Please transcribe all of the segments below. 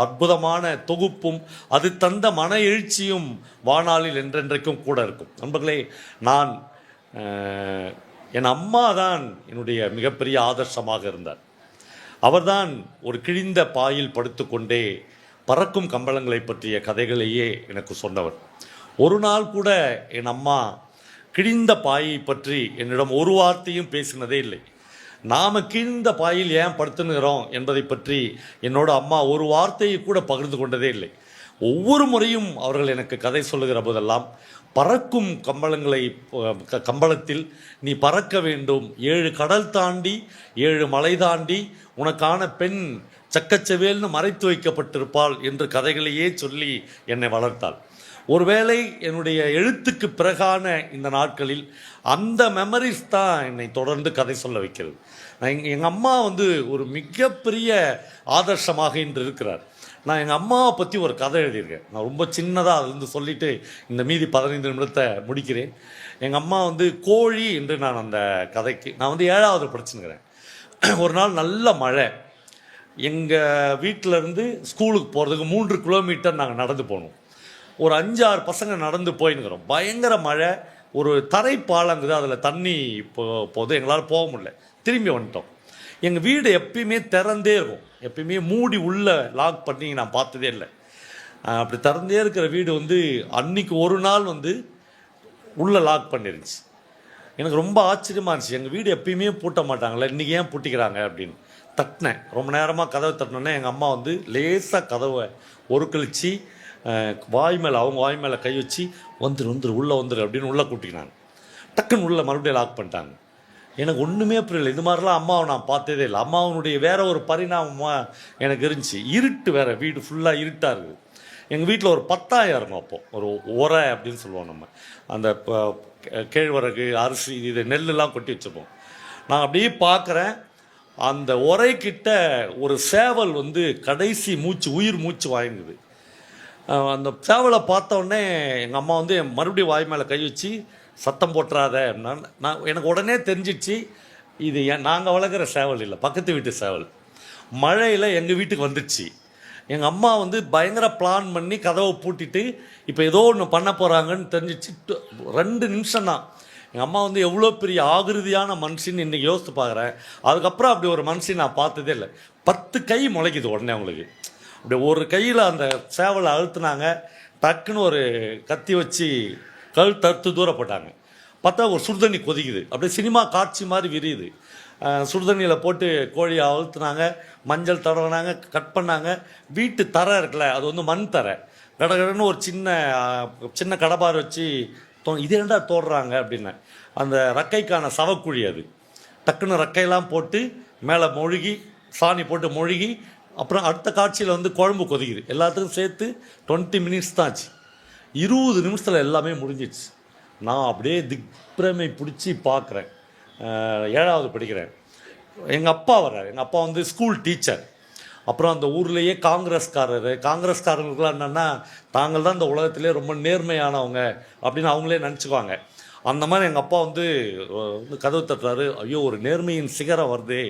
அற்புதமான தொகுப்பும் அது தந்த மன எழுச்சியும் வானாளில் என்றென்றைக்கும் கூட இருக்கும். நண்பர்களே நான் என் அம்மா தான் என்னுடைய மிகப்பெரிய ஆதர்சமாக இருந்தார். அவர்தான் ஒரு கிழிந்த பாயில் படுத்துக்கொண்டே பறக்கும் கம்பளங்களை பற்றிய கதைகளையே எனக்கு சொன்னவர். ஒரு நாள் கூட என் அம்மா கிழிந்த பாயை பற்றி என்னிடம் ஒரு வார்த்தையும் பேசினதே இல்லை. நாம் கிழிந்த பாயில் ஏன் படுத்துனுகிறோம் என்பதை பற்றி என்னோட அம்மா ஒரு வார்த்தையை கூட பகிர்ந்து கொண்டதே இல்லை. ஒவ்வொரு முறையும் அவர்கள் எனக்கு கதை சொல்லுகிற போதெல்லாம் பறக்கும் கம்பளங்களை க- கம்பளத்தில் நீ பறக்க வேண்டும். ஏழு கடல் தாண்டி ஏழு மலை தாண்டி உனக்கான பெண் சக்கச்சவேல்னு மறைத்து வைக்கப்பட்டிருப்பாள் என்று கதைகளையே சொல்லி என்னை வளர்த்தாள். ஒருவேளை என்னுடைய எழுத்துக்கு பிறகான இந்த நாட்களில் அந்த மெமரிஸ் தான் என்னை தொடர்ந்து கதை சொல்ல வைக்கிறது. நான் எங்க- அம்மா வந்து ஒரு மிகப்பெரிய ஆதர்சமாக இன்று இருக்கிறார். நான் எங்கள் அம்மாவை பற்றி ஒரு கதை எழுதியிருக்கேன். நான் ரொம்ப சின்னதாக அது வந்து சொல்லிட்டு இந்த மீதி பதினைந்து நிமிடத்தை முடிக்கிறேன். எங்கள் அம்மா வந்து கோழி என்று நான் அந்த கதைக்கு நான் வந்து ஏழாவது படிச்சுனுக்கிறேன் ஒரு நாள் நல்ல மழை. எங்கள் வீட்டிலேருந்து ஸ்கூலுக்கு போகிறதுக்கு மூன்று கிலோமீட்டர் நாங்கள் நடந்து போகணும் ஒரு அஞ்சாறு பசங்க நடந்து போயின்னுக்கிறோம். பயங்கர மழை. ஒரு தரை பாலங்குது அதில் தண்ணி போ போது எங்களால் போக முடியல. திரும்பி வந்துட்டோம். எங்கள் வீடு எப்பயுமே திறந்தே இருக்கும். எப்பயுமே மூடி உள்ளே லாக் பண்ணி நான் பார்த்ததே இல்லை. அப்படி திறந்தே இருக்கிற வீடு வந்து அன்னைக்கு ஒரு நாள் வந்து உள்ளே லாக் பண்ணிருந்துச்சு. எனக்கு ரொம்ப ஆச்சரியமாக இருந்துச்சு. எங்கள் வீடு எப்பயுமே பூட்ட மாட்டாங்களே இன்றைக்கி ஏன் பூட்டிக்கிறாங்க அப்படின்னு. தட்டினேன். ரொம்ப நேரமாக கதவை தட்டினோன்னே எங்கள் அம்மா வந்து லேசாக கதவை ஒரு கழிச்சு வாய் மேலே அவங்க வாய் மேலே கை வச்சு வந்துரு வந்துரு உள்ளே வந்துரு அப்படின்னு உள்ளே கூட்டிக்கினாங்க டக்குன்னு உள்ளே மறுபடியும் லாக் பண்ணிட்டாங்க. எனக்கு ஒன்றுமே புரியல. இது மாதிரிலாம் அம்மாவை நான் பார்த்ததே இல்லை. அம்மாவனுடைய வேற ஒரு பரிணாமமாக எனக்கு இருந்துச்சு. இருட்டு வேறு. வீடு ஃபுல்லாக இருட்டாக இருக்குது. எங்கள் வீட்டில் ஒரு பத்தாயிரம் இருக்கும் அப்போது ஒரு உரை அப்படின்னு சொல்லுவோம் நம்ம. அந்த கேழ்வரகு அரிசி இது நெல்லுலாம் கொட்டி வச்சுப்போம் நான் அப்படியே பார்க்குறேன். அந்த உரைக்கிட்ட ஒரு சேவல் வந்து கடைசி மூச்சு உயிர் மூச்சு வாங்குது அந்த சேவலை பார்த்த உடனே எங்கள் அம்மா வந்து என் மறுபடியும் வாய் மேலே கை வச்சு சத்தம் போட்டுறாத. நான் நான் எனக்கு உடனே தெரிஞ்சிச்சு இது என் நாங்கள் வளர்க்குற சேவல் இல்லை பக்கத்து வீட்டு சேவல். மழையில் எங்கள் வீட்டுக்கு வந்துடுச்சு எங்கள் அம்மா வந்து பயங்கர பிளான் பண்ணி கதவை பூட்டிட்டு இப்போ ஏதோ ஒன்று பண்ண போகிறாங்கன்னு தெரிஞ்சிச்சு ரெண்டு நிமிஷம் தான். எங்கள் அம்மா வந்து எவ்வளோ பெரிய ஆகிருதியான மனுஷின்னு இன்றைக்கி யோசித்து பார்க்குறேன் அதுக்கப்புறம் அப்படி ஒரு மனுஷன் நான் பார்த்ததே இல்லை. பத்து கை முளைக்குது உடனே அவங்களுக்கு. அப்படி ஒரு கையில் அந்த சேவலை அழுத்துனாங்க. டக்குன்னு ஒரு கத்தி வச்சு கழுத்து தடுத்து தூரப்பட்டாங்க பார்த்தா ஒரு சுடுதண்ணி கொதிக்குது. அப்படியே சினிமா காட்சி மாதிரி விரியுது. சுடுதண்ணியில் போட்டு கோழியை அழுத்துனாங்க. மஞ்சள் தடவினாங்க கட் பண்ணாங்க. வீட்டு தரை இருக்குல்ல அது வந்து மண் தரை. கடகடன்னு ஒரு சின்ன சின்ன கடபார் வச்சு தோ இது ஏன்டா தோடுறாங்க அப்படின்னு. அந்த ரக்கைக்கான சவக்குழி அது. டக்குன்னு ரக்கையெல்லாம் போட்டு மேலே மொழுகி சாணி போட்டு மொழுகி அப்புறம் அடுத்த காட்சியில் வந்து குழம்பு கொதிக்குது. எல்லாத்துக்கும் சேர்த்து டுவெண்ட்டி மினிட்ஸ் தான் ஆச்சு. இருபது நிமிஷத்தில் எல்லாமே முடிஞ்சிடுச்சு. நான் அப்படியே திக்பிரமை பிடிச்சி பார்க்குறேன். ஏழாவது படிக்கிறேன். எங்கள் அப்பா வர்றார். எங்கள் அப்பா வந்து ஸ்கூல் டீச்சர் அப்புறம் அந்த ஊர்லேயே காங்கிரஸ்காரர். காங்கிரஸ்காரர்களுக்குலாம் என்னென்னா தாங்கள் தான் இந்த உலகத்திலே ரொம்ப நேர்மையானவங்க அப்படின்னு அவங்களே நினச்சிக்குவாங்க. அந்த மாதிரி எங்கள் அப்பா வந்து வந்து கதவு தட்டுறாரு. ஐயோ ஒரு நேர்மையின் சிகரம் வருதே.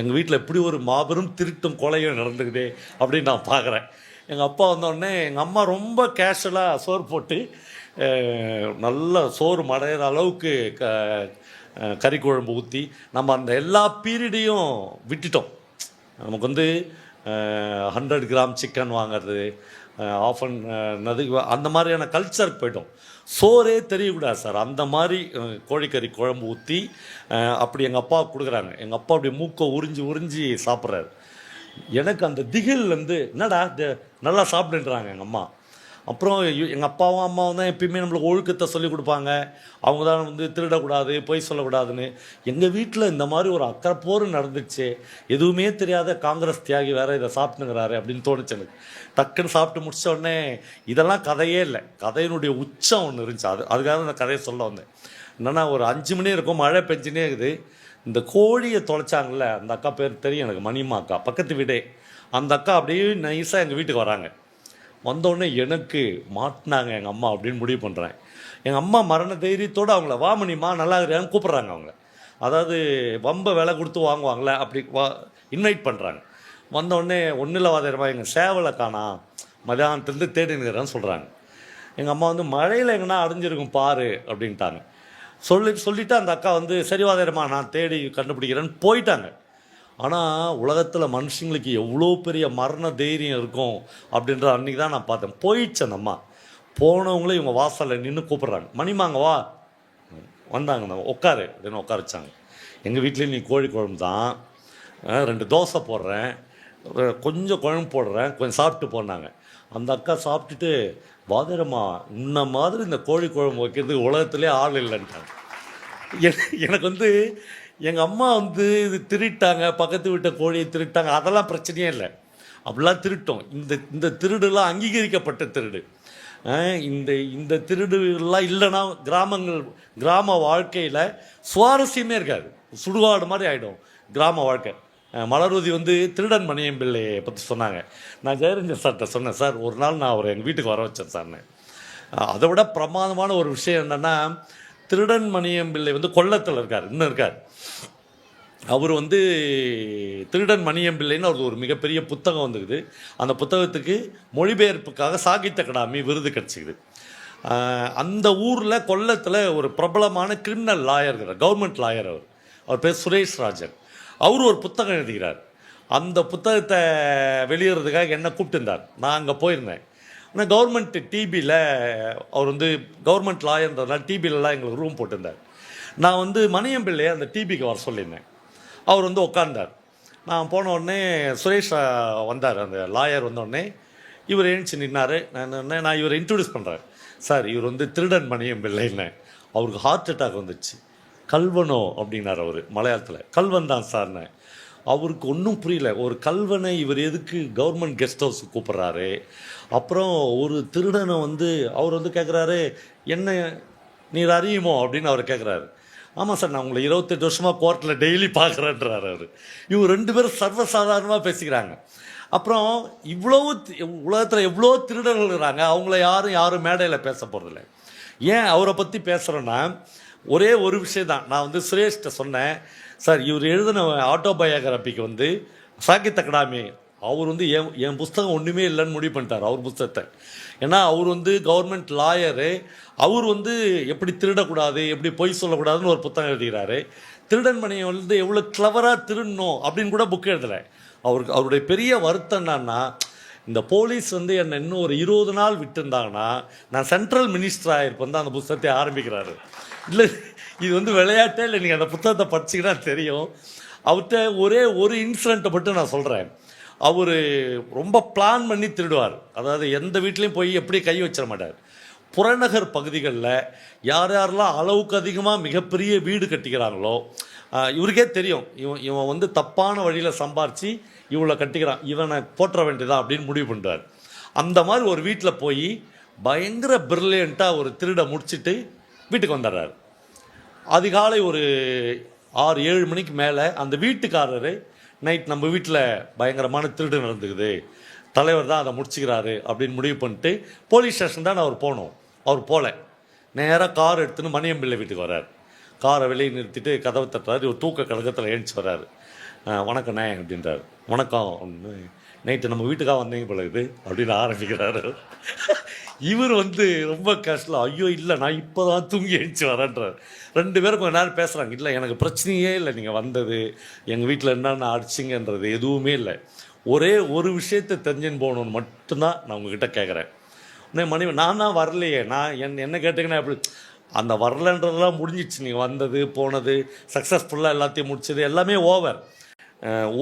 எங்கள் வீட்டில் இப்படி ஒரு மாபெரும் திருட்டும் கொலையும் நடந்துக்குதே அப்படின்னு நான் பார்க்குறேன் எங்கள் அப்பா வந்தோடனே எங்கள் அம்மா ரொம்ப கேஷுவலாக சோறு போட்டு நல்லா நல்ல சோறு மடையிற அளவுக்கு க கறி குழம்பு ஊற்றி நம்ம அந்த எல்லா பீரியடையும் விட்டுட்டோம். நமக்கு வந்து ஹண்ட்ரட் கிராம் சிக்கன் வாங்குறது ஆஃப் அண்ட் அந்த மாதிரியான கல்ச்சருக்கு போயிட்டோம். சோறே தெரியக்கூடாது சார். அந்த மாதிரி கோழிக்கறி குழம்பு ஊற்றி அப்படி எங்கள் அப்பா கொடுக்குறாங்க. எங்கள் அப்பா அப்படி மூக்கை உறிஞ்சி உறிஞ்சி சாப்பிட்றாரு. எனக்கு அந்த திகில் வந்து என்னடா நல்லா சாப்பிடுன்றாங்க எங்கள் அம்மா. அப்புறம் எங்கள் அப்பாவும் அம்மாவும் தான் எப்பயுமே நம்மளுக்கு ஒழுக்கத்தை சொல்லிக் கொடுப்பாங்க. அவங்க தான் வந்து திருடக்கூடாது பொய் சொல்லக்கூடாதுன்னு. எங்கள் வீட்டில் இந்த மாதிரி ஒரு அக்கறை போர் நடந்துச்சு. எதுவுமே தெரியாத காங்கிரஸ் தியாகி வேற இதை சாப்பிட்டுங்கிறாரு அப்படின்னு தோணுச்சு எனக்கு. டக்குன்னு சாப்பிட்டு முடிச்ச உடனே இதெல்லாம் கதையே இல்லை. கதையினுடைய உச்சம் ஒன்று இருந்துச்சு. அது அதுக்காக அந்த கதையை சொல்ல வந்தேன். என்னன்னா ஒரு அஞ்சு மணி இருக்கும் மழை பெஞ்சுனே இருக்குது. இந்த கோழியை தொலைச்சாங்கல்ல அந்த அக்கா பேர் தெரியும் எனக்கு மணிமா அக்கா பக்கத்து வீடே. அந்த அக்கா அப்படியே நைஸாக எங்கள் வீட்டுக்கு வராங்க. வந்தோடனே எனக்கு மாட்டினாங்க எங்கள் அம்மா அப்படின்னு முடிவு பண்ணுறேன் எங்கள் அம்மா மரண தைரியத்தோடு அவங்கள வாமணிமா நல்லா இருக்கிறாங்க கூப்பிட்றாங்க அவங்கள அதாவது வம்ப விலை கொடுத்து வாங்குவாங்களே அப்படி வா இன்வைட் பண்ணுறாங்க வந்தோடனே ஒன்றும் இல்லை வாதிரமா எங்கள் சேவலை காணா மதியானத்துலேருந்து தேடினுக்கிறேன்னு சொல்கிறாங்க எங்கள் அம்மா வந்து மழையில் எங்கன்னா அடைஞ்சிருக்கும் பாரு அப்படின்ட்டாங்க. சொல்லி சொல்லிவிட்டு அந்த அக்கா வந்து சரி வாதிரமா நான் தேடி கண்டுபிடிக்கிறேன்னு போயிட்டாங்க. ஆனால் உலகத்தில் மனுஷங்களுக்கு எவ்வளோ பெரிய மரண தைரியம் இருக்கும் அப்படின்ற அன்றைக்கி தான் நான் பார்த்தேன். போயிடுச்சு அந்த அம்மா. போனவங்களே இவங்க வாசலில் நின்று கூப்பிட்றாங்க. மணிமாங்க வா. வந்தாங்க நான் உட்காரு. அப்படின்னு உட்கார வச்சாங்க. எங்கள் வீட்லேயும் நீ கோழி குழம்பு தான். ரெண்டு தோசை போடுறேன். கொஞ்சம் குழம்பு போடுறேன். கொஞ்சம் சாப்பிட்டு போனாங்க. அந்த அக்கா சாப்பிட்டுட்டு வாதிரம்மா இந்த மாதிரி இந்த கோழி குழம்பு வைக்கிறதுக்கு உலகத்துலேயே ஆள் இல்லைன்ட்டாங்க. எனக்கு வந்து எங்கள் அம்மா வந்து இது திருட்டாங்க பக்கத்து வீட்டை கோழியை திருட்டாங்க அதெல்லாம் பிரச்சனையே இல்லை. அப்படிலாம் திருட்டோம். இந்த இந்த திருடுலாம் அங்கீகரிக்கப்பட்ட திருடு. இந்த இந்த திருடுலாம் இல்லைன்னா கிராமங்கள் கிராம வாழ்க்கையில் சுவாரஸ்யமே இருக்காது. சுடுகாடு மாதிரி ஆகிடும் கிராம வாழ்க்கை. மலர்வதி வந்து திருடன் மணியம் பிள்ளையை பற்றி சொன்னாங்க. நான் ஜெயரஞ்சன் சார்கிட்ட சொன்னேன் சார் ஒரு நாள் நான் அவர் எங்கள் வீட்டுக்கு வர வச்சேன் சார்னு. அதை விட பிரமாதமான ஒரு விஷயம் என்னென்னா திருடன் மணியம் பிள்ளை வந்து கொல்லத்தில் இருக்கார் இன்னும் இருக்கார். அவர் வந்து திருடன் மணியம் பிள்ளைன்னு அவருக்கு ஒரு மிகப்பெரிய புத்தகம் வந்துக்குது அந்த புத்தகத்துக்கு மொழிபெயர்ப்புக்காக சாகித்ய அகாடமி விருது கிடச்சிக்குது அந்த ஊரில் கொல்லத்தில் ஒரு பிரபலமான கிரிமினல் லாயர் கவர்மெண்ட் லாயர் அவர். அவர் பேர் சுரேஷ் ராஜன். அவர் ஒரு புத்தகம் எழுதுகிறார். அந்த புத்தகத்தை வெளியிடுறதுக்காக என்ன கூப்பிட்டுருந்தார் நான் அங்கே போயிருந்தேன். ஆனால் கவர்மெண்ட் டிபியில் அவர் வந்து கவர்மெண்ட் லாயர்ன்றதுனால டிபிலலாம் எங்களுக்கு ரூம் போட்டிருந்தார். நான் வந்து மணியம்பிள்ளையை அந்த டிபிக்கு வர சொல்லியிருந்தேன். அவர் வந்து உட்கார்ந்தார். நான் போன உடனே சுரேஷ் வந்தார். அந்த லாயர் வந்த உடனே இவர் எழுந்துச்சு நின்னார். நான் என்ன நான் இவரை இன்ட்ரடியூஸ் பண்ணுறேன் சார் இவர் வந்து திருடன் மணியம் பிள்ளைன்னு அவருக்கு ஹார்ட் அட்டாக் வந்துச்சு. கல்வனோ அப்படின்னார் அவர் மலையாளத்தில். கல்வன் தான் சார்னு. அவருக்கு ஒன்றும் புரியல. ஒரு கல்வனை இவர் எதுக்கு கவர்மெண்ட் கெஸ்ட் ஹவுஸ் கூப்பிட்றாரு? அப்புறம் ஒரு திருடனை வந்து அவர் வந்து கேட்குறாரு என்ன நீர் அறியுமோ? அப்படின்னு அவர் கேட்குறாரு ஆமாம் சார் நான் உங்களை இருபத்தெட்டு வருஷமாக கோர்ட்டில் டெய்லி பார்க்குறேன்றார் அவர். இவங்க ரெண்டு பேரும் சர்வசாதாரணமாக பேசிக்கிறாங்க. அப்புறம் இவ்வளோ உலகத்தில் எவ்வளோ திருடர்கள் இருக்கிறாங்க அவங்கள யாரும் யாரும் மேடையில் பேச போகிறதில்ல ஏன் அவரை பற்றி பேசுகிறோன்னா ஒரே ஒரு விஷயம் தான் நான் வந்து சுரேஷ்கிட்ட சொன்னேன் சார் இவர் எழுதின ஆட்டோபயோகிராபிக்கு வந்து சாகித் அகாடமி அவர் வந்து என் என் புஸ்தகம் ஒன்றுமே இல்லைன்னு முடிவு பண்ணிட்டார் அவர் புஸ்தகத்தை. ஏன்னா அவர் வந்து கவர்மெண்ட் லாயரு அவர் வந்து எப்படி திருடக்கூடாது எப்படி பொய் சொல்லக்கூடாதுன்னு ஒரு புத்தகம் எழுதுகிறாரு திருடன் மணியை வந்து எவ்வளோ கிளவராக திருடணும் அப்படின்னு கூட புக் எழுதலை. அவருக்கு அவருடைய பெரிய வருத்தம் என்னன்னா இந்த போலீஸ் வந்து என்னை இன்னும் ஒரு இருபது நாள் விட்டுருந்தாங்கன்னா நான் சென்ட்ரல் மினிஸ்டர் ஆகிருப்பேன் தான் அந்த புத்தகத்தை ஆரம்பிக்கிறாரு. இல்லை இது வந்து விளையாட்டே இல்லை. நீங்கள் அந்த புத்தகத்தை படிச்சிங்கன்னா தெரியும். அவர்கிட்ட ஒரே ஒரு இன்சிடெண்ட்டை மட்டும் நான் சொல்கிறேன் அவர் ரொம்ப பிளான் பண்ணி திருடுவார். அதாவது எந்த வீட்லேயும் போய் எப்படி கை வச்சிட மாட்டார். புறநகர் பகுதிகளில் யார் யாரெல்லாம் அளவுக்கு அதிகமாக மிகப்பெரிய வீடு கட்டிக்கிறாங்களோ இவருக்கே தெரியும். இவன் இவன் வந்து தப்பான வழியில் சம்பாரித்து இவளை கட்டிக்கிறான். இவனை போற்ற வேண்டியதா அப்படின்னு முடிவு பண்ணுறார் அந்த மாதிரி ஒரு வீட்டில் போய் பயங்கர பிரில்லியண்ட்டாக ஒரு திருடை முடிச்சுட்டு வீட்டுக்கு வந்துடுறாரு. அதிகாலை ஒரு ஆறு ஏழு மணிக்கு மேலே அந்த வீட்டுக்காரரு நைட் நம்ம வீட்டில் பயங்கரமான திருடு நடந்துக்குது. தலைவர் தான் அதை முடிச்சுக்கிறாரு அப்படின்னு முடிவு பண்ணிட்டு போலீஸ் ஸ்டேஷன் தான் அவர் போனோம். அவர் போகல நேராக கார் எடுத்துன்னு மணியம்பிள்ளை வீட்டுக்கு வர்றார். காரை வெளியே நிறுத்திட்டு கதவை தட்டுறாரு. ஒரு தூக்க கழகத்தில் ஏஞ்சி வர்றாரு. வணக்கம் வணக்கண்ணே அப்படின்றார். வணக்கம். அப்படின்னு நைட்டு நம்ம வீட்டுக்காக வந்தீங்க போல இது அப்படின்னு ஆரம்பிக்கிறாரு. இவர் வந்து ரொம்ப கஷ்டம் ஐயோ இல்லை நான் இப்போ தான் தூங்கி எழுச்சி வரேன்றார். ரெண்டு பேரும் கொஞ்ச நேரம் பேசுகிறாங்க இல்லை எனக்கு பிரச்சனையே இல்லை. நீங்கள் வந்தது எங்கள் வீட்டில் என்னென்ன அடிச்சிங்கன்றது எதுவுமே இல்லை. ஒரே ஒரு விஷயத்தை தெரிஞ்சுன்னு போகணும்னு மட்டும்தான் நான் உங்ககிட்ட கேட்குறேன் உடனே மணி நான் தான் வரலையே. நான் என் என்ன கேட்டிங்கன்னா எப்படி அந்த வரலன்றதெல்லாம் முடிஞ்சிச்சு நீங்கள் வந்தது போனது சக்ஸஸ்ஃபுல்லாக எல்லாத்தையும் முடிச்சது எல்லாமே ஓவர்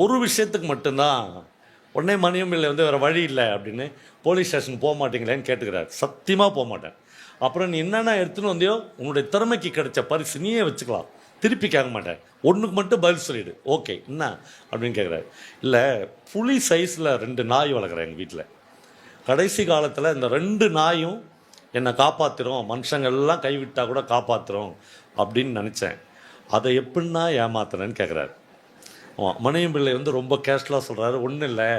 ஒரு விஷயத்துக்கு மட்டும்தான். உடனே மணியம்பிள்ளை வந்து வேறு வழி இல்லை அப்படின்னு போலீஸ் ஸ்டேஷன் போக மாட்டீங்களேன்னு கேட்டுக்கிறார். சத்தியமாக போக மாட்டேன். அப்புறம் நீ என்னென்ன எடுத்துன்னு வந்தியோ உன்னுடைய திறமைக்கு கிடைச்ச பரிசு நீயே வச்சுக்கலாம். திருப்பி கேட்க மாட்டேன். ஒன்றுக்கு மட்டும் பதில் சொல்லிடு. ஓகே என்ன? அப்படின்னு கேட்குறாரு இல்லை புலி சைஸில் ரெண்டு நாய் வளர்க்குறேன் எங்கள் வீட்டில் கடைசி காலத்தில் இந்த ரெண்டு நாயும் என்னை காப்பாற்றிரும் மனுஷங்கள்லாம் கைவிட்டால் கூட காப்பாற்றுறோம் அப்படின்னு நினச்சேன். அதை எப்படின்னா ஏமாத்துறேன்னு கேட்குறாரு ஆமாம் மணியம் பிள்ளை வந்து ரொம்ப கேஷ்லாக சொல்கிறாரு ஒன்றும் இல்லை.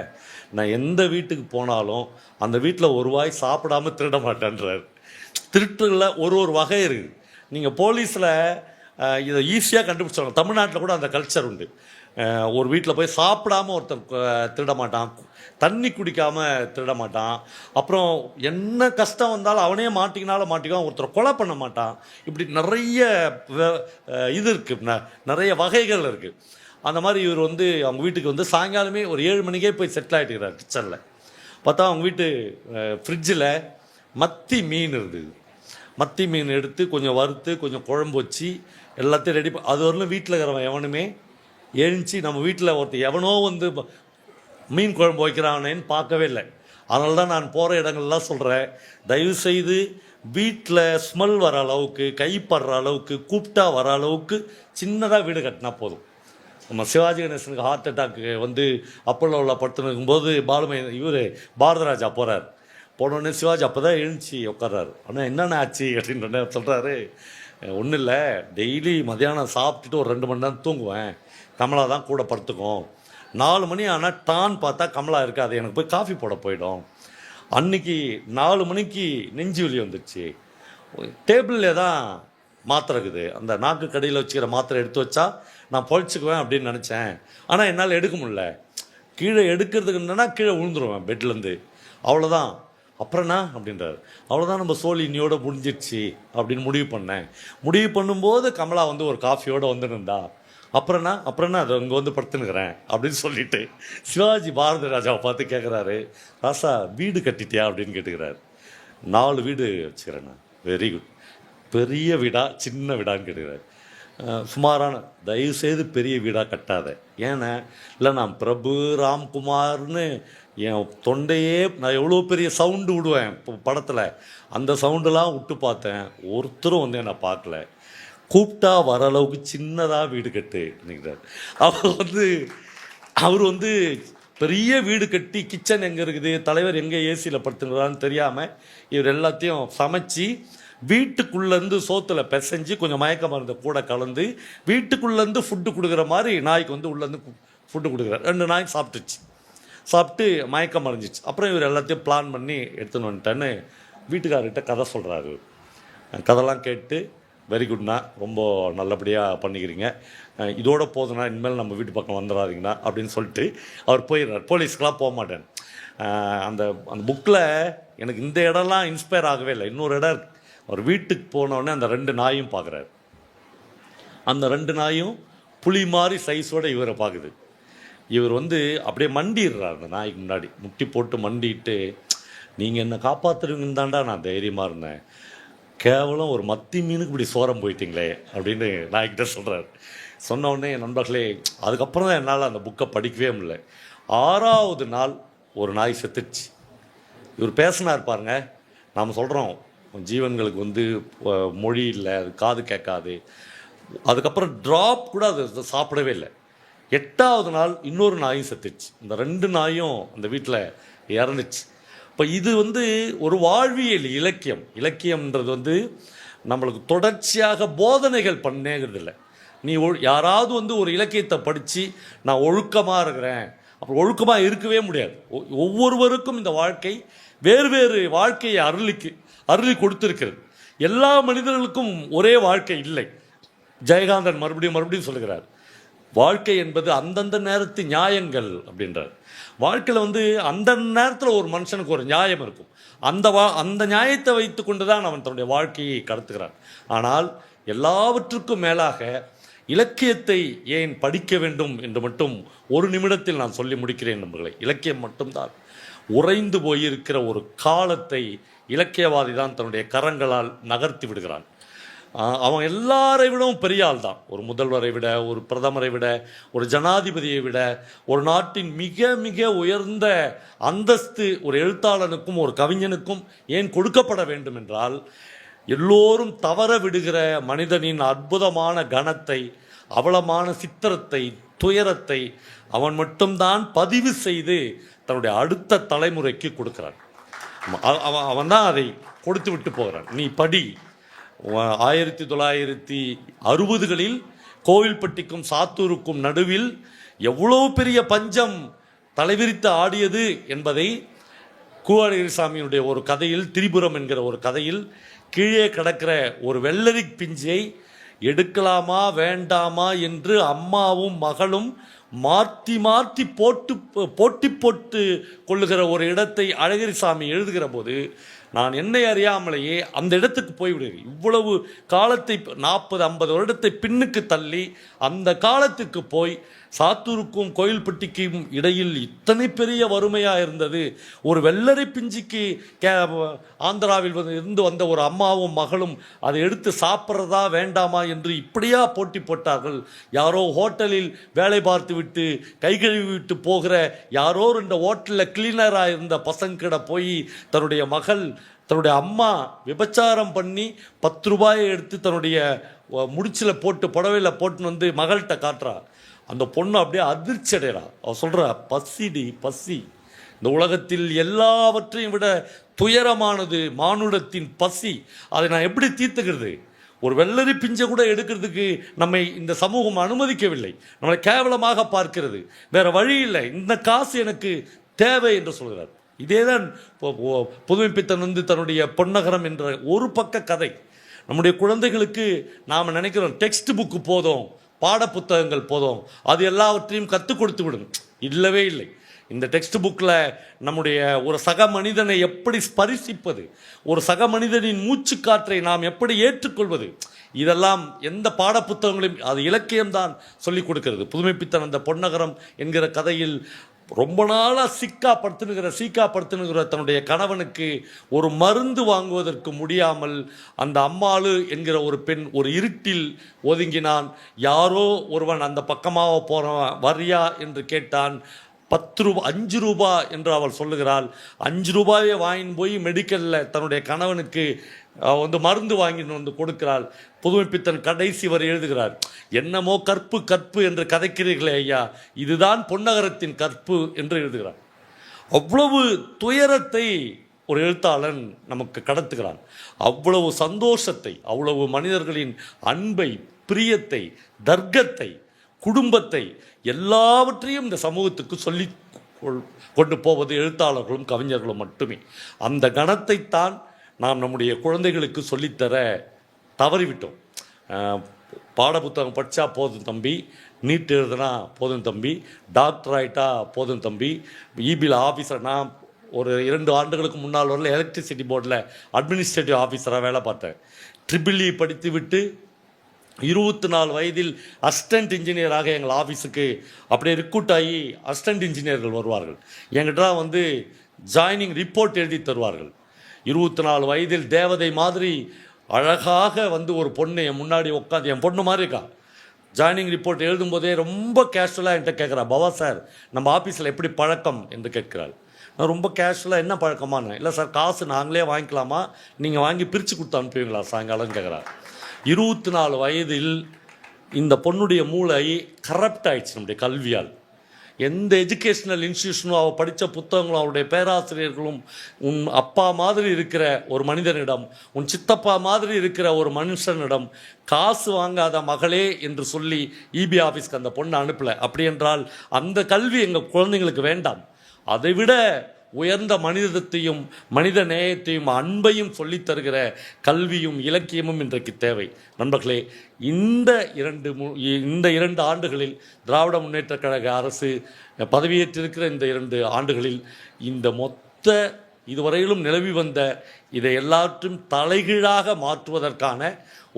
நான் எந்த வீட்டுக்கு போனாலும் அந்த வீட்டில் ஒரு வாய் சாப்பிடாம திருட மாட்டேன்றாரு. திருட்டுல ஒரு ஒரு வகை இருக்குது நீங்கள் போலீஸில் இதை ஈஸியாக கண்டுபிடிச்சாங்க தமிழ்நாட்டில் கூட அந்த கல்ச்சர் உண்டு. ஒரு வீட்டில் போய் சாப்பிடாம ஒருத்தர் திருட மாட்டான் தண்ணி குடிக்காமல் திருட மாட்டான் அப்புறம் என்ன கஷ்டம் வந்தாலும் அவனே மாட்டிக்கினாலும் மாட்டிக்குவான். ஒருத்தர் கொலை பண்ண மாட்டான். இப்படி நிறைய இது இருக்குது ந- நிறைய வகைகள் இருக்குது அந்த மாதிரி இவர் வந்து அவங்க வீட்டுக்கு வந்து சாயங்காலமே ஒரு ஏழு மணிக்கே போய் செட்டில் ஆகிட்டுக்கிறார் கிச்சனில் பார்த்தா அவங்க வீட்டு ஃப்ரிட்ஜில் மத்தி மீன் இருந்தது. மத்தி மீன் எடுத்து கொஞ்சம் வறுத்து கொஞ்சம் குழம்பு வச்சு எல்லாத்தையும் ரெடி அது வரலும் வீட்டில் இருக்கிறவன் எவனுமே எழுந்துச்சி நம்ம வீட்டில் ஒருத்தர் எவனோ வந்து மீன் குழம்பு வைக்கிறானேன்னு பார்க்கவே இல்லை. அதனால தான் நான் போகிற இடங்கள்லாம் சொல்கிறேன் தயவுசெய்து வீட்டில் ஸ்மெல் வர அளவுக்கு கைப்படுற அளவுக்கு கூப்பிட்டா வர அளவுக்கு சின்னதாக வீடு கட்டினா போதும். நம்ம சிவாஜி கணேசனுக்கு ஹார்ட் அட்டாக்கு வந்து அப்பல்லோவில் படுத்துன்னு போது பாலுமை இவர் பாரதராஜா போகிறார் போனோடனே சிவாஜி அப்போ தான் எழுந்துச்சி உட்கார்றாரு. ஆனால் என்னென்ன ஆச்சு அப்படின்ற சொல்கிறாரு ஒன்றும் இல்லை. டெய்லி மதியானம் சாப்பிட்டுட்டு ஒரு ரெண்டு மணி நேரம் தூங்குவேன். கமலா தான் கூட படுத்துக்கும். நாலு மணி ஆனால் டான் பார்த்தா கமலா இருக்காது. எனக்கு போய் காஃபி போட போயிடும். அன்னைக்கு நாலு மணிக்கு நெஞ்சு வலி வந்துடுச்சு டேபிளில் தான் மாத்திரை இருக்குது. அந்த நாக்கு கடையில் வச்சுக்கிற மாத்திரை எடுத்து வச்சா நான் பொழைச்சிக்குவேன் அப்படின்னு நினச்சேன். ஆனால் என்னால் எடுக்க முடில கீழே எடுக்கிறதுக்கு என்னன்னா கீழே விழுந்துருவேன் பெட்லேருந்து அவ்வளோதான் அப்புறம்னா அப்படின்றாரு. அவ்வளோதான் நம்ம சோழி இன்னியோட முடிஞ்சிடுச்சு அப்படின்னு முடிவு பண்ணேன். முடிவு பண்ணும்போது கமலா வந்து ஒரு காஃபியோடு வந்துருந்தா. அப்புறம்னா அப்புறம்னா அதை இங்கே வந்து படுத்துனுக்கிறேன் அப்படின்னு சொல்லிட்டு சிவாஜி பாரதி ராஜாவை பார்த்து கேட்குறாரு ராசா வீடு கட்டிட்டியா அப்படின்னு கேட்டுக்கிறாரு. நாலு வீடு வச்சுக்கிறேண்ணா வெரி குட் பெரிய வீடா சின்ன வீடான்னு கேட்டுக்கிறாரு. சுமாரான தயவுசெய்து பெரிய வீடாக கட்டாத. ஏன்னா இல்லை நான் பிரபு ராம்குமார்னு என் தொண்டையே நான் எவ்வளோ பெரிய சவுண்டு விடுவேன் இப்போ படத்தில். அந்த சவுண்டெல்லாம் விட்டு பார்த்தேன். ஒருத்தரும் வந்து என்னை பார்க்கல. கூப்பிட்டா வர அளவுக்கு சின்னதாக வீடு கட்டு நினைக்கிறார். அவர் வந்து அவர் வந்து பெரிய வீடு கட்டி கிச்சன் எங்கே இருக்குது தலைவர் எங்கே ஏசியில் படுத்துங்கிறான்னு தெரியாமல் இவர் எல்லாத்தையும் சமைச்சு வீட்டுக்குள்ளேருந்து சோத்தில் பிசைஞ்சு கொஞ்சம் மயக்க மருந்து கூட கலந்து வீட்டுக்குள்ளேருந்து ஃபுட்டு கொடுக்குற மாதிரி நாய்க்கு வந்து உள்ளேருந்து ஃபுட்டு கொடுக்குறாரு. ரெண்டு நாய் சாப்பிட்டுச்சு. சாப்பிட்டு மயக்கம் அடைஞ்சிச்சு. அப்புறம் இவர் எல்லாத்தையும் பிளான் பண்ணி எடுத்துன்னு வந்துட்டேன்னு வீட்டுக்காரர்கிட்ட கதை சொல்கிறாரு கதைலாம் கேட்டு வெரி குட்ண்ணா ரொம்ப நல்லபடியாக பண்ணிக்கிறீங்க. இதோட போதுண்ணா இனிமேல் நம்ம வீட்டு பக்கம் வந்துடாதீங்கண்ணா அப்படின்னு சொல்லிட்டு அவர் போயிடுறார். போலீஸ்க்கெலாம் போக மாட்டேன். அந்த அந்த புக்கில் எனக்கு இந்த இடம்லாம் இன்ஸ்பயர் ஆகவே இல்லை. இன்னொரு இடம் இருக்கு. அவர் வீட்டுக்கு போனோடனே அந்த ரெண்டு நாயும் பார்க்குறாரு. அந்த ரெண்டு நாயும் புலி மாதிரி சைஸோட இவரை பார்க்குது. இவர் வந்து அப்படியே மண்டிடுறார் அந்த நாய்க்கு முன்னாடி. முட்டி போட்டு மண்டிட்டு நீங்கள் என்னை காப்பாற்றுறீங்கன்னு தாண்டா நான் தைரியமாக இருந்தேன். கேவலம் ஒரு மத்தி மீனுக்கு இப்படி சோரம் போயிட்டீங்களே அப்படின்னு நாய்கிட்ட சொல்கிறார் சொன்ன உடனே என் நண்பர்களே அதுக்கப்புறம் தான் என்னால் அந்த புக்கை படிக்கவே முடியல. ஆறாவது நாள் ஒரு நாய் செத்துடுச்சு. இவர் பேசினார் பாருங்க நாம் சொல்கிறோம் ஜீவன்களுக்கு வந்து மொழி இல்லை அது காது கேட்காது. அதுக்கப்புறம் ட்ராப் கூட அது சாப்பிடவே இல்லை. எட்டாவது நாள் இன்னொரு நாயும் செத்துச்சு. இந்த ரெண்டு நாயும் அந்த வீட்டில் இறந்துச்சு. இப்போ இது வந்து ஒரு வாழ்வியல் இலக்கியம். இலக்கியம்ன்றது வந்து நம்மளுக்கு தொடர்ச்சியாக போதனைகள் பண்ணேங்கிறது இல்லை. நீ ஒ யாராவது வந்து ஒரு இலக்கியத்தை படித்து நான் ஒழுக்கமாக இருக்கிறேன். அப்புறம் ஒழுக்கமாக இருக்கவே முடியாது. ஒ- ஒவ்வொருவருக்கும் இந்த வாழ்க்கை வேறு வேறு வாழ்க்கையை அருளிக்கு அருளி கொடுத்துருக்கிறது. எல்லா மனிதர்களுக்கும் ஒரே வாழ்க்கை இல்லை. ஜெயகாந்தன் மறுபடியும் மறுபடியும் சொல்கிறார் வாழ்க்கை என்பது அந்தந்த நேரத்து நியாயங்கள் அப்படின்றார். வாழ்க்கையில் வந்து அந்த நேரத்தில் ஒரு மனுஷனுக்கு ஒரு நியாயம் இருக்கும். அந்த வா அந்த நியாயத்தை வைத்து கொண்டு தான் அவன் தன்னுடைய வாழ்க்கையை கடத்துகிறான். ஆனால் எல்லாவற்றுக்கும் மேலாக இலக்கியத்தை ஏன் படிக்க வேண்டும் என்று மட்டும் ஒரு நிமிடத்தில் நான் சொல்லி முடிக்கிறேன் நண்பர்களே. இலக்கியம் மட்டும்தான். உறைந்து போயிருக்கிற ஒரு காலத்தை இலக்கியவாதி தான் தன்னுடைய கரங்களால் நகர்த்தி விடுகிறான். அவன் எல்லாரை விடவும் பெரிய ஆள் தான். ஒரு முதல்வரை விட ஒரு பிரதமரை விட ஒரு ஜனாதிபதியை விட ஒரு நாட்டின் மிக மிக உயர்ந்த அந்தஸ்து ஒரு எழுத்தாளனுக்கும் ஒரு கவிஞனுக்கும் ஏன் கொடுக்கப்பட வேண்டும் என்றால் எல்லோரும் தவற விடுகிற மனிதனின் அற்புதமான கணத்தை அவலமான சித்திரத்தை துயரத்தை அவன் மட்டும்தான் பதிவு செய்து தன்னுடைய அடுத்த தலைமுறைக்கு கொடுக்கிறான். அவ- அவன் அவன் தான் அதை கொடுத்து விட்டு போகிறான். நீ படி. ஆயிரத்தி தொள்ளாயிரத்தி அறுபதுகளில் கோவில்பட்டிக்கும் சாத்தூருக்கும் நடுவில் எவ்வளோ பெரிய பஞ்சம் தலைவிரித்து ஆடியது என்பதை கூவாடிகிரிசாமியினுடைய ஒரு கதையில் திரிபுரம் என்கிற ஒரு கதையில் கீழே கிடக்கிற ஒரு வெள்ளரி பிஞ்சை எடுக்கலாமா வேண்டாமா என்று அம்மாவும் மகளும் மாற்றி மாற்றி போட்டு போட்டி போட்டு கொள்ளுகிற ஒரு இடத்தை அழகிரிசாமி எழுதுகிற போது நான் என்னை அறியாமலேயே அந்த இடத்துக்கு போய்விடுகிறேன் இவ்வளவு காலத்தை நாற்பது ஐம்பது வருடத்தை பின்னுக்கு தள்ளி அந்த காலத்துக்கு போய் சாத்தூருக்கும் கோயில்பட்டிக்கும் இடையில் இத்தனை பெரிய வறுமையாக இருந்தது. ஒரு வெள்ளரி பிஞ்சிக்கு கே ஆந்திராவில் வந்து இருந்து வந்த ஒரு அம்மாவும் மகளும் அதை எடுத்து சாப்பிட்றதா வேண்டாமா என்று இப்படியா போட்டி போட்டார்கள். யாரோ ஹோட்டலில் வேலை பார்த்து விட்டு கை கழுவி விட்டு போகிற யாரோ இந்த ஹோட்டலில் கிளீனராக இருந்த பசங்கிட போய் தன்னுடைய மகள் தன்னுடைய அம்மா விபச்சாரம் பண்ணி பத்து ரூபாயை எடுத்து தன்னுடைய முடிச்சில் போட்டு புடவையில் போட்டுன்னு வந்து மகள்கிட்ட காட்டுறா. அந்த பொண்ணு அப்படியே அதிர்ச்சி அடைகிறா அவள் சொல்கிறா பசிடி பசி. இந்த உலகத்தில் எல்லாவற்றையும் விட துயரமானது மானுடத்தின் பசி. அதை நான் எப்படி தீர்த்துக்கிறது? ஒரு வெள்ளரி பிஞ்சை கூட எடுக்கிறதுக்கு நம்மை இந்த சமூகம் அனுமதிக்கவில்லை. நம்மளை கேவலமாக பார்க்கிறது. வேற வழி இல்லை. இந்த காசு எனக்கு தேவை என்று சொல்கிறார். இதேதான் பொ- புதுமைப்பித்தன் வந்து தன்னுடைய பொன்னகரம் என்ற ஒரு பக்க கதை. நம்முடைய குழந்தைகளுக்கு நாம் நினைக்கிறோம் டெக்ஸ்ட் புக்கு போதும். பாடப்புத்தகங்கள் போதும். அது எல்லாவற்றையும் கற்றுக் கொடுத்து விடும். இல்லவே இல்லை. இந்த டெக்ஸ்ட் புக்கில் நம்முடைய ஒரு சக மனிதனை எப்படி ஸ்பரிசிப்பது? ஒரு சக மனிதனின் மூச்சுக்காற்றை நாம் எப்படி ஏற்றுக்கொள்வது? இதெல்லாம் எந்த பாடப்புத்தகங்களையும் அது இலக்கியம்தான் சொல்லிக் கொடுக்கிறது. புதுமைப்பித்தன் அந்த பொன்னகரம் என்கிற கதையில் ரொம்ப நாளாக சிக்கா படுத்துனுகிற சீக்கா படுத்துனுகிற தன்னுடைய கணவனுக்கு ஒரு மருந்து வாங்குவதற்கு முடியாமல் அந்த அம்மாளு என்கிற ஒரு பெண் ஒரு இருட்டில் ஒதுங்கினான். யாரோ ஒருவன் அந்த பக்கமாக போகிறவன் வரியா என்று கேட்டான். பத்து ரூபா அஞ்சு ரூபா என்று அவள் சொல்லுகிறாள். அஞ்சு ரூபாயை வாங்கின்னு போய் மெடிக்கலில் தன்னுடைய கணவனுக்கு வந்து மருந்து வாங்கின்னு வந்து கொடுக்கிறாள். புதுமைப்பித்தன் கடைசி வரை எழுதுகிறார். என்னமோ கற்பு கற்பு என்று கதைக்கிறீர்களே ஐயா. இதுதான் பொன்னகரத்தின் கற்பு என்று எழுதுகிறார். அவ்வளவு துயரத்தை ஒரு எழுத்தாளன் நமக்கு கடத்துகிறான். அவ்வளவு சந்தோஷத்தை அவ்வளவு மனிதர்களின் அன்பை பிரியத்தை தர்க்கத்தை குடும்பத்தை எல்லாவற்றையும் இந்த சமூகத்துக்கு சொல்லி கொள்- கொண்டு போவது எழுத்தாளர்களும் கவிஞர்களும் மட்டுமே. அந்த கணத்தைத்தான் நாம் நம்முடைய குழந்தைகளுக்கு சொல்லித்தர தவறிவிட்டோம். பாட பாடப்புத்தகம் படித்தா போதும் தம்பி நீட் எழுதுனா போதும் தம்பி டாக்டர் ஆகிட்டா போதும் தம்பி இபியில் ஆஃபீஸர் நான் ஒரு இரண்டு ஆண்டுகளுக்கு முன்னால் வரல எலக்ட்ரிசிட்டி போர்டில் அட்மினிஸ்ட்ரேட்டிவ் ஆஃபீஸராக வேலை பார்த்தேன். ட்ரிபிள் இ e படித்து விட்டு இருபத்தி நாலு வயதில் அசிஸ்டன்ட் இன்ஜினியராக எங்கள் ஆஃபீஸுக்கு அப்படியே ரிக்ரூட் ஆகி அசிஸ்டன்ட் இன்ஜினியர்கள் வருவார்கள். எங்கிட்ட வந்து ஜாயினிங் ரிப்போர்ட் எழுதி தருவார்கள். இருபத்தி நாலு வயதில் தேவதை மாதிரி அழகாக வந்து ஒரு பொண்ணு என் முன்னாடி உட்காந்து என் பொண்ணு மாதிரி இருக்கா? ஜாயினிங் ரிப்போர்ட் எழுதும்போதே ரொம்ப கேஷுவலாக என்கிட்ட கேட்குறா பவா சார் நம்ம ஆஃபீஸில் எப்படி பழக்கம்? என்று கேட்கிறாள். நான் ரொம்ப கேஷுவலாக என்ன பழக்கமான இல்லை சார் காசு நாங்களே வாங்கிக்கலாமா? நீங்கள் வாங்கி பிரித்து கொடுத்து அனுப்புவீங்களா? சாயங்காலம் கேட்குறா இருபத்தி நாலு வயதில் இந்த பொண்ணுடைய மூளை கரப்ட் ஆயிடுச்சு நம்முடைய கல்வியால். எந்த எஜுகேஷ்னல் இன்ஸ்டியூஷனும் அவள் படித்த புத்தகங்களும் அவருடைய பேராசிரியர்களும் உன் அப்பா மாதிரி இருக்கிற ஒரு மனிதனிடம் உன் சித்தப்பா மாதிரி இருக்கிற ஒரு மனுஷனிடம் காசு வாங்காத மகளே என்று சொல்லி இபி ஆஃபீஸ்க்கு அந்த பொண்ணை அனுப்பலை. அப்படி என்றால் அந்த கல்வி எங்கள் குழந்தைங்களுக்கு வேண்டாம். அதை விட உயர்ந்த மனிதத்தையும் மனித நேயத்தையும் அன்பையும் சொல்லித்தருகிற கல்வியும் இலக்கியமும் இன்றைக்கு தேவை. நண்பர்களே இந்த இரண்டு மு- இந்த இரண்டு ஆண்டுகளில் திராவிட முன்னேற்றக் கழக அரசு பதவியேற்றிருக்கிற இந்த இரண்டு ஆண்டுகளில் இந்த மொத்த இதுவரையிலும் நிலவி வந்த இதை எல்லாற்றும் தலைகீழாக மாற்றுவதற்கான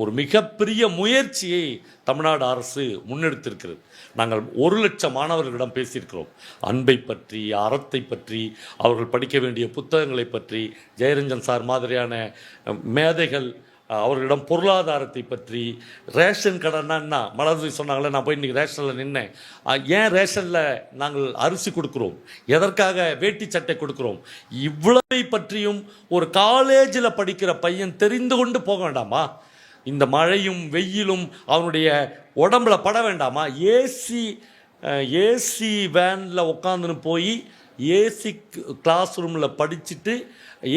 ஒரு மிகப்பெரிய முயற்சியை தமிழ்நாடு அரசு முன்னெடுத்திருக்கிறது. நாங்கள் ஒரு லட்சம் மாணவர்களிடம் பேசியிருக்கிறோம். அன்பை பற்றி அறத்தை பற்றி அவர்கள் படிக்க வேண்டிய புத்தகங்களை பற்றி ஜெயரஞ்சன் சார் மாதிரியான மேதைகள் அவர்களிடம் பொருளாதாரத்தை பற்றி ரேஷன் கடைன்னா என்ன? மலர்ந்து சொன்னாங்களே நான் போய் இன்றைக்கி ரேஷனில் நின்னேன். ஏன் ரேஷனில் நாங்கள் அரிசி கொடுக்குறோம்? எதற்காக வேட்டி சட்டை கொடுக்குறோம்? இவ்வளவை பற்றியும் ஒரு காலேஜில் படிக்கிற பையன் தெரிந்து கொண்டு போக வேண்டாமா? இந்த மழையும் வெயிலும் அவனுடைய உடம்புல பட வேண்டாமா? ஏசி ஏசி வேனில் உட்காந்துன்னு போய் ஏசி கிளாஸ் ரூமில் படிச்சுட்டு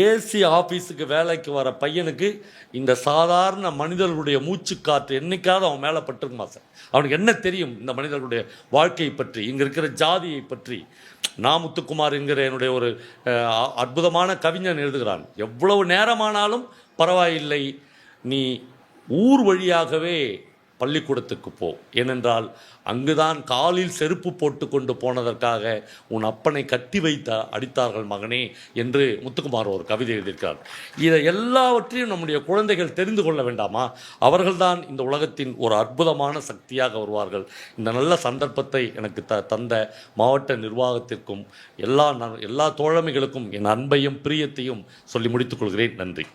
ஏசி ஆஃபீஸுக்கு வேலைக்கு வர பையனுக்கு இந்த சாதாரண மனிதர்களுடைய மூச்சுக்காற்று என்றைக்காவது அவன் மேலே பட்டிருக்குமா சார்? அவனுக்கு என்ன தெரியும் இந்த மனிதர்களுடைய வாழ்க்கையை பற்றி? இங்கே இருக்கிற ஜாதியை பற்றி? நாமுத்துக்குமார் என்கிற என்னுடைய ஒரு அற்புதமான கவிஞன் எழுதுகிறான். எவ்வளவு நேரமானாலும் பரவாயில்லை நீ ஊர் வழியாகவே பள்ளிக்கூடத்துக்கு போ. ஏனென்றால் அங்குதான் காலில் செருப்பு போட்டு கொண்டு போனதற்காக உன் அப்பனை கட்டி வைத்த அடித்தார்கள் மகனே என்று முத்துக்குமார் ஒரு கவிதை எழுதியிருக்கிறார். இதை எல்லாவற்றையும் நம்முடைய குழந்தைகள் தெரிந்து கொள்ள வேண்டாமா? அவர்கள்தான் இந்த உலகத்தின் ஒரு அற்புதமான சக்தியாக வருவார்கள். இந்த நல்ல சந்தர்ப்பத்தை எனக்கு த தந்த மாவட்ட நிர்வாகத்திற்கும் எல்லா ந- எல்லா தோழமைகளுக்கும் என் அன்பையும் பிரியத்தையும் சொல்லி முடித்துக் கொள்கிறேன். நன்றி.